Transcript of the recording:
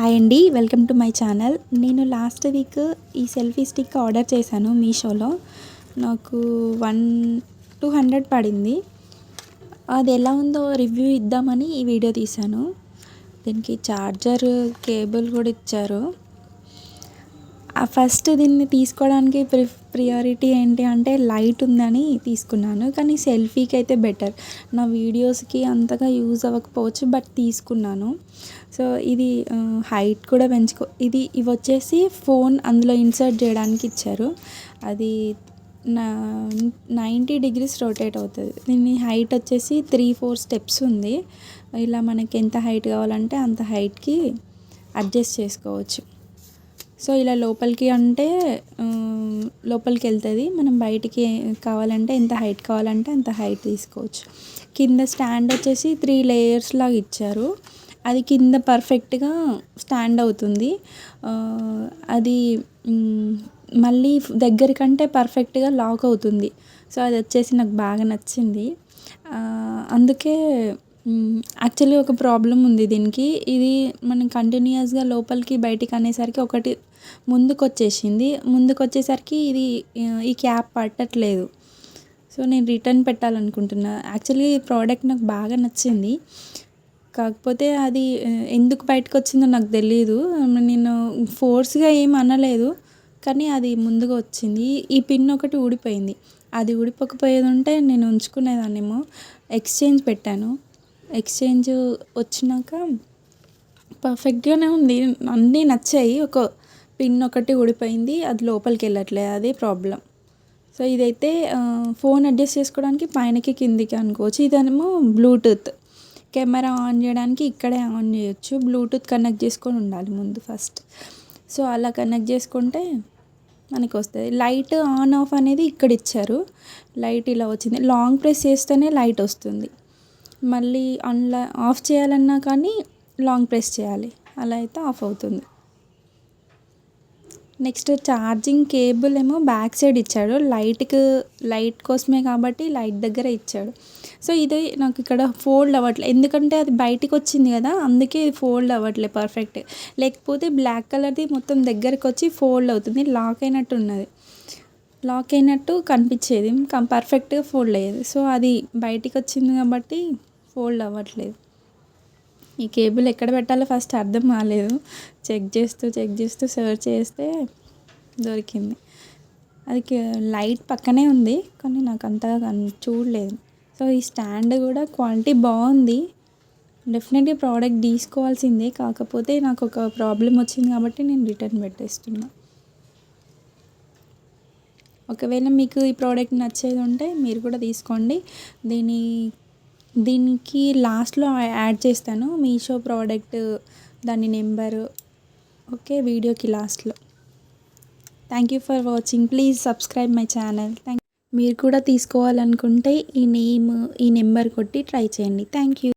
Hi అండి welcome to my channel. నేను last week ఈ సెల్ఫీ స్టిక్ ఆర్డర్ చేశాను మీషోలో. నాకు వన్ టూ హండ్రెడ్ పడింది. అది ఎలా ఉందో రివ్యూ ఇద్దామని ఈ వీడియో తీశాను. దీనికి ఛార్జర్ కేబుల్ కూడా ఇచ్చారు. ఫస్ట్ దీన్ని తీసుకోవడానికి ప్రి ప్రియారిటీ ఏంటి అంటే లైట్ ఉందని తీసుకున్నాను. కానీ సెల్ఫీకి అయితే బెటర్. నా వీడియోస్కి అంతగా యూజ్ అవ్వకపోవచ్చు బట్ తీసుకున్నాను. సో ఇది హైట్ కూడా పెంచుకో ఇది ఇవి వచ్చేసి ఫోన్ అందులో ఇన్సర్ట్ చేయడానికి ఇచ్చారు. అది నా నైంటీ డిగ్రీస్ రొటేట్ అవుతుంది. దీని హైట్ వచ్చేసి త్రీ ఫోర్ స్టెప్స్ ఉంది. ఇలా మనకి ఎంత హైట్ కావాలంటే అంత హైట్కి అడ్జస్ట్ చేసుకోవచ్చు. సో ఇలా లోపలికి అంటే లోపలికి వెళ్తుంది. మనం బయటికి కావాలంటే ఎంత హైట్ కావాలంటే అంత హైట్ తీసుకోవచ్చు. కింద స్టాండ్ వచ్చేసి త్రీ లేయర్స్ లాగా ఇచ్చారు. అది కింద పర్ఫెక్ట్గా స్టాండ్ అవుతుంది. అది మళ్ళీ దగ్గరికంటే పర్ఫెక్ట్గా లాక్ అవుతుంది. సో అది వచ్చేసి నాకు బాగా నచ్చింది. అందుకే యాక్చువల్లీ ఒక ప్రాబ్లం ఉంది దీనికి. ఇది మనం కంటిన్యూస్గా లోపలికి బయటికి అనేసరికి ఒకటి ముందుకొచ్చేసింది. ముందుకొచ్చేసరికి ఇది ఈ క్యాప్ పట్టట్లేదు. సో నేను రిటర్న్ పెట్టాలనుకుంటున్నా. యాక్చువల్లీ ఈ ప్రోడక్ట్ నాకు బాగా నచ్చింది. కాకపోతే అది ఎందుకు బయటకు వచ్చిందో నాకు తెలియదు నేను ఫోర్స్గా ఏం అనలేదు. కానీ అది ముందుగా వచ్చింది ఈ పిన్ ఒకటి ఊడిపోయింది. అది ఊడిపోకపోయేది ఉంటే నేను ఉంచుకునేదాన్నేమో. ఎక్స్చేంజ్ పెట్టాను. ఎక్స్చేంజ్ వచ్చినాక పర్ఫెక్ట్గానే ఉంది. అన్నీ నచ్చాయి. ఒక పిన్ ఒకటి ఊడిపోయింది అది లోపలికి వెళ్ళట్లేదు అదే ప్రాబ్లం సో ఇదైతే ఫోన్ అడ్జస్ట్ చేసుకోవడానికి పైనకి కిందికి అనుకోవచ్చు. ఇదేమో బ్లూటూత్ కెమెరా ఆన్ చేయడానికి ఇక్కడే ఆన్ చేయొచ్చు. బ్లూటూత్ కనెక్ట్ చేసుకొని ఉండాలి ముందు ఫస్ట్ సో అలా కనెక్ట్ చేసుకుంటే మనకి వస్తుంది. లైట్ ఆన్ ఆఫ్ అనేది ఇక్కడ ఇచ్చారు. లైట్ ఇలా వచ్చింది. లాంగ్ ప్రెస్ చేస్తేనే లైట్ వస్తుంది. మళ్ళీ అన్లా ఆఫ్ చేయాలన్నా కానీ లాంగ్ ప్రెస్ చేయాలి. అలా అయితే ఆఫ్ అవుతుంది. నెక్స్ట్ ఛార్జింగ్ కేబుల్ ఏమో బ్యాక్ సైడ్ ఇచ్చాడు. లైట్కి లైట్ కోసమే కాబట్టి లైట్ దగ్గర ఇచ్చాడు. సో ఇది నాకు ఇక్కడ ఫోల్డ్ అవ్వట్లేదు ఎందుకంటే అది బయటికి వచ్చింది కదా అందుకే ఇది ఫోల్డ్ అవ్వట్లేదు పర్ఫెక్ట్. లేకపోతే బ్లాక్ కలర్ది మొత్తం దగ్గరికి వచ్చి ఫోల్డ్ అవుతుంది. లాక్ అయినట్టు ఉన్నది. లాక్ అయినట్టు కనిపించేది. పర్ఫెక్ట్గా ఫోల్డ్ అయ్యేది. సో అది బయటికి వచ్చింది కాబట్టి ఫోల్డ్ అవ్వట్లేదు. ఈ కేబుల్ ఎక్కడ పెట్టాలో ఫస్ట్ అర్థం కాలేదు. చెక్ చేస్తూ చెక్ చేస్తూ సర్చ్ చేస్తే దొరికింది. అది లైట్ పక్కనే ఉంది కానీ నాకు అంతగా చూడలేదు. సో ఈ స్టాండ్ కూడా క్వాలిటీ బాగుంది. డెఫినెట్గా ప్రోడక్ట్ తీసుకోవాల్సిందే. కాకపోతే నాకు ఒక ప్రాబ్లం వచ్చింది కాబట్టి నేను రిటర్న్ పెట్టేస్తున్నా. ఒకవేళ మీకు ఈ ప్రోడక్ట్ నచ్చేది ఉంటే మీరు కూడా తీసుకోండి. దీని దీనికి లాస్ట్లో యాడ్ చేస్తాను మీషో ప్రోడక్ట్ దాని నెంబరు. ఓకే వీడియోకి లాస్ట్లో. Thank you for watching. Please subscribe my channel. Thank మీరు కూడా తీసుకోవాలనుకుంటే ఈ నేమ్ ఈ నెంబర్ కొట్టి ట్రై చేయండి. Thank you.